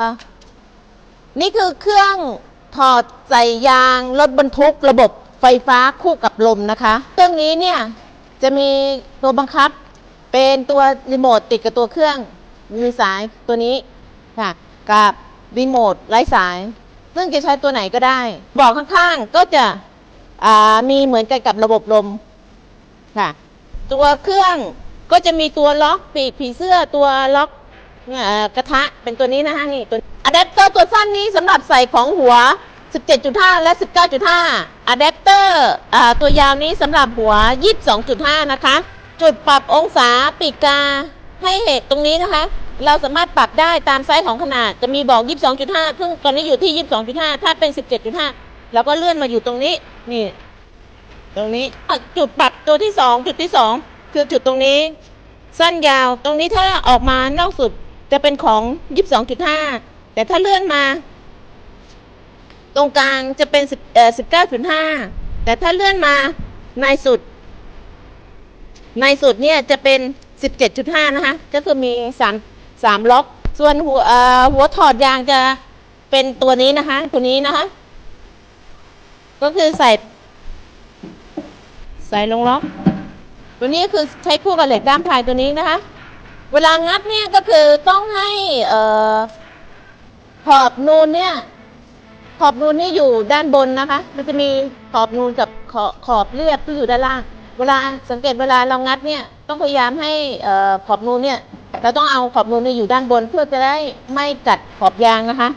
อะนี่คือเครื่องถอดใส่ยางรถบรรทุกระบบไฟฟ้าคู่กับลมนะคะ เครื่องนี้เนี่ยจะมีตัวบังคับ เป็นตัวรีโมทติดกับตัวเครื่องมีสายตัวนี้ค่ะกับรีโมทไร้สาย ซึ่งจะใช้ตัวไหนก็ได้ บอกข้างๆก็จะมีเหมือนกันกับระบบลมค่ะ ตัวเครื่องก็จะมีตัวล็อกปีกผีเสื้อตัวล็อก กระทะเป็นตัวนี้นะคะนี่ตัวอะแดปเตอร์ตัวสั้นนี้สำหรับใส่ของหัว 17.5 และ 19.5อะแดปเตอร์ตัวยาวนี้สำหรับหัว 22.5 นะคะ จุดปรับองศาปีกกาให้เหตุตรงนี้นะคะ เราสามารถปรับได้ตามไซส์ของขนาดจะมีบอก 22.5 ซึ่งตอนนี้อยู่ที่ 22.5 ถ้าเป็น 17.5 แล้วก็เลื่อนมาอยู่ตรงนี้นี่ ตรงนี้จุดปรับตัวที่สองจุดที่สองคือจุดตรงนี้ สั้นยาวตรงนี้ถ้าออกมานอกสุด จะเป็นของยี่สิบสองจุดห้าแต่ถ้าเลื่อนมา ตรงกลางจะเป็นสิบเอ่อสิบเก้าจุดห้าแต่ถ้าเลื่อนมาในสุด ในสุดเนี่ยจะเป็นสิบเจ็ดจุดห้านะคะก็คือมีสามสามล็อก ส่วนหัวเอ่อหัวถอดยางจะเป็นตัวนี้นะคะ ตัวนี้นะคะ ก็คือใส่ใส่ลงล็อก ตัวนี้คือใช้คู่กับเหล็กด้ามพายตัวนี้นะคะ เวลางัดเนี่ยก็คือต้องให้เอ่อขอบนูนเนี่ย ขอบนูนนี่อยู่ด้านบนนะคะ มันจะมีขอบนูนกับขอบขอบเรียบที่อยู่ด้านล่าง เวลาสังเกตเวลาเรางัดเนี่ยต้องพยายามให้เอ่อขอบนูนเนี่ย เราต้องเอาขอบนูนเนี่ยอยู่ด้านบนเพื่อจะได้ไม่กัดขอบยางนะคะ